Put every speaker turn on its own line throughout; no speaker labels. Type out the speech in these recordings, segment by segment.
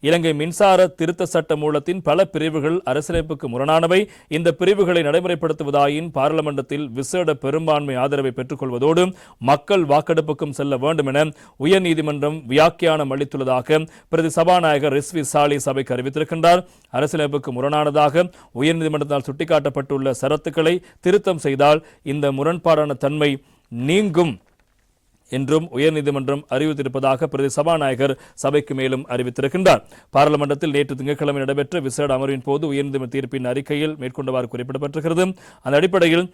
இலங்கை மின்சார திருத்த சட்ட மூலத்தின் பல பிரிவுகள் அரசியலமைப்புக்கு முரணானவை. இந்த பிரிவுகளை நடைமுறைப்படுத்துவதாயின் பாராளுமன்றத்தில் விசேட பெரும்பான்மை ஆதரவை பெற்றுக்கொள்வதோடு மக்கள் வாக்கெடுப்புக்கும் செல்ல வேண்டும் என உயர்நீதிமன்றம் வியாக்கியானம் அளித்துள்ளதாக பிரதி சபாநாயகர் ரிஸ்வி சாலி சபைக்கு அறிவித்திருக்கின்றார். அரசியலமைப்புக்கு முரணானதாக உயர்நீதிமன்றத்தால் சுட்டிக்காட்டப்பட்டுள்ள சரத்துக்களை திருத்தம் செய்தால் இந்த முரண்பாடான தன்மை நீங்கும். என்றும் உயர்நீதிமன்றம் அறிவித்திருப்பதாக பிரதி சபாநாயகர் சபைக்கு மேலும் அறிவித்திருக்கின்றார். பாராளுமன்றத்தில் நேற்று திங்கட்கிழமை நடைபெற்ற விசேட அமர்வின் போது உயர்நீதிமன்ற தீர்ப்பின் அறிக்கையில் மேற்கொண்டவாறு குறிப்பிடப்பட்டிருக்கிறது. அந்த அடிப்படையில்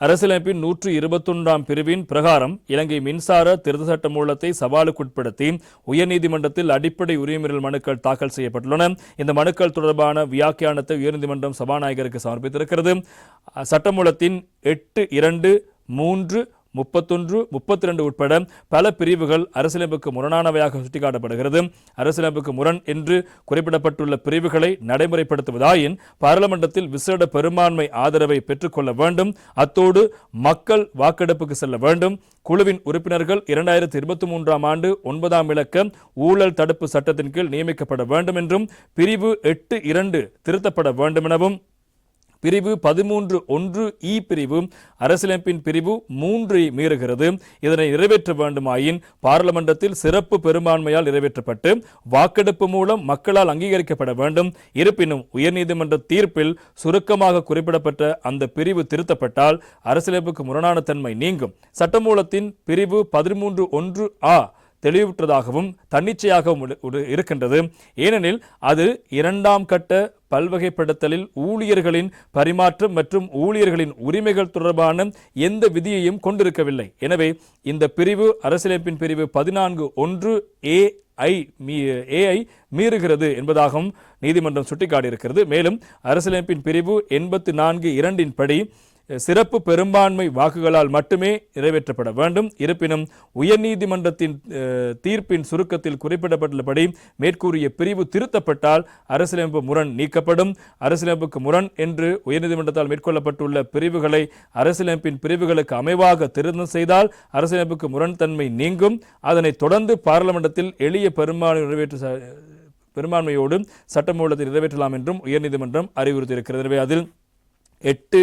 அரசியலமைப்பின் நூற்று இருபத்தொன்றாம் பிரிவின் பிரகாரம் இலங்கை மின்சார திருத்த சட்ட மூலத்தை சவாலுக்குட்படுத்தி உயர்நீதிமன்றத்தில் அடிப்படை உரிமையல் மனுக்கள் தாக்கல் செய்யப்பட்டுள்ளன. இந்த மனுக்கள் தொடர்பான வியாக்கியானத்தை உயர்நீதிமன்றம் சபாநாயகருக்கு சமர்ப்பித்திருக்கிறது. சட்டமூலத்தின் எட்டு இரண்டு மூன்று முப்பத்தொன்று முப்பத்தி ரெண்டு உட்பட பல பிரிவுகள் அரசியலமைப்புக்கு முரணானவையாக சுட்டிக்காட்டப்படுகிறது. அரசியலமைப்புக்கு முரண் என்று குறிப்பிடப்பட்டுள்ள பிரிவுகளை நடைமுறைப்படுத்துவதாயின் பாராளுமன்றத்தில் விசேட பெரும்பான்மை ஆதரவை பெற்றுக்கொள்ள வேண்டும். அத்தோடு மக்கள் வாக்கெடுப்புக்கு செல்ல வேண்டும். குழுவின் உறுப்பினர்கள் இரண்டாயிரத்தி இருபத்தி மூன்றாம் ஆண்டு ஒன்பதாம் இலக்க ஊழல் தடுப்பு சட்டத்தின் கீழ் நியமிக்கப்பட வேண்டும் என்றும் பிரிவு எட்டு இரண்டு திருத்தப்பட வேண்டும் எனவும் பிரிவு பதிமூன்று ஒன்று இ பிரிவு அரசியலமைப்பின் பிரிவு மூன்றை மீறுகிறது. இதனை நிறைவேற்ற வேண்டுமாயின் பாராளுமன்றத்தில் சிறப்பு பெரும்பான்மையால் நிறைவேற்றப்பட்டு வாக்கெடுப்பு மூலம் மக்களால் அங்கீகரிக்கப்பட வேண்டும். இருப்பினும் உயர்நீதிமன்ற தீர்ப்பில் சுருக்கமாக குறிப்பிடப்பட்ட அந்த பிரிவு திருத்தப்பட்டால் அரசியலமைப்புக்கு முரணான தன்மை நீங்கும். சட்டமூலத்தின் பிரிவு பதிமூன்று ஒன்று ஆ தெளிவுற்றதாகவும் தன்னிச்சையாகவும் உள்ள- இருக்கின்றது. ஏனெனில் அது இரண்டாம் கட்ட பல்வகைப்படுத்தலில் ஊழியர்களின் பரிமாற்றம் மற்றும் ஊழியர்களின் உரிமைகள் தொடர்பான எந்த விதியையும் கொண்டிருக்கவில்லை. எனவே இந்த பிரிவு அரசியலமைப்பின் பிரிவு பதினான்கு ஒன்று ஏ ஐ ஏஐ மீறுகிறது என்பதாகவும் நீதிமன்றம் சுட்டிக்காட்டியிருக்கிறது. மேலும் அரசியலமைப்பின் பிரிவு எண்பத்தி நான்கு இரண்டின் படி சிறப்பு பெரும்பான்மை வாக்குகளால் மட்டுமே நிறைவேற்றப்பட வேண்டும். இருப்பினும் உயர்நீதிமன்றத்தின் தீர்ப்பின் சுருக்கத்தில் குறிப்பிடப்பட்டுள்ளபடி மேற்கூறிய பிரிவு திருத்தப்பட்டால் அரசியலமைப்பு முரண் நீக்கப்படும். அரசியலமைப்புக்கு முரண் என்று உயர்நீதிமன்றத்தால் மேற்கொள்ளப்பட்டுள்ள பிரிவுகளை அரசியலமைப்பின் பிரிவுகளுக்கு அமைவாக திருத்தம் செய்தால் அரசியலமைப்புக்கு முரண்தன்மை நீங்கும். அதனைத் தொடர்ந்து பாராளுமன்றத்தில் எளிய பெரும்பான்மை நிறைவேற்ற பெரும்பான்மையோடு சட்டமூலத்தை நிறைவேற்றலாம் என்றும் உயர்நீதிமன்றம் அறிவுறுத்தியிருக்கிறது. எனவே அதில் எட்டு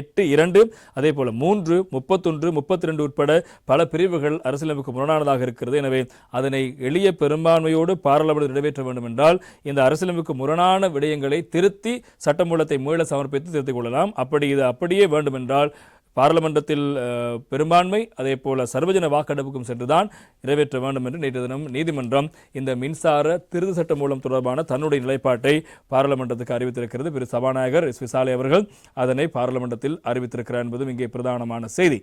எட்டு இரண்டு அதே போல மூன்று முப்பத்தொன்று முப்பத்தி ரெண்டு உட்பட பல பிரிவுகள் அரசியலமைப்புக்கு முரணானதாக இருக்கிறது. எனவே அதனை எளிய பெரும்பான்மையோடு பாராளுமன்றம் நிறைவேற்ற வேண்டும் என்றால் இந்த அரசியலமைப்புக்கு முரணான விடயங்களை திருத்தி சட்டமூலத்தை மீள சமர்ப்பித்து திருத்திக் கொள்ளலாம். அப்படி இது அப்படியே வேண்டுமென்றால் பாராளுமன்றத்தில் பெரும்பான்மை அதே போல சர்வஜன வாக்கெடுப்புக்கும் சென்றுதான் நிறைவேற்ற வேண்டும் என்று நேற்று தினம் நீதிமன்றம் இந்த மின்சார திருத்த சட்டம் மூலம் தொடர்பான தன்னுடைய நிலைப்பாட்டை பாராளுமன்றத்துக்கு அறிவித்திருக்கிறது. பெரு சபாநாயகர் எஸ் விசாலை அவர்கள் அதனை பாராளுமன்றத்தில் அறிவித்திருக்கிறார் என்பதும் இங்கே பிரதானமான செய்தி.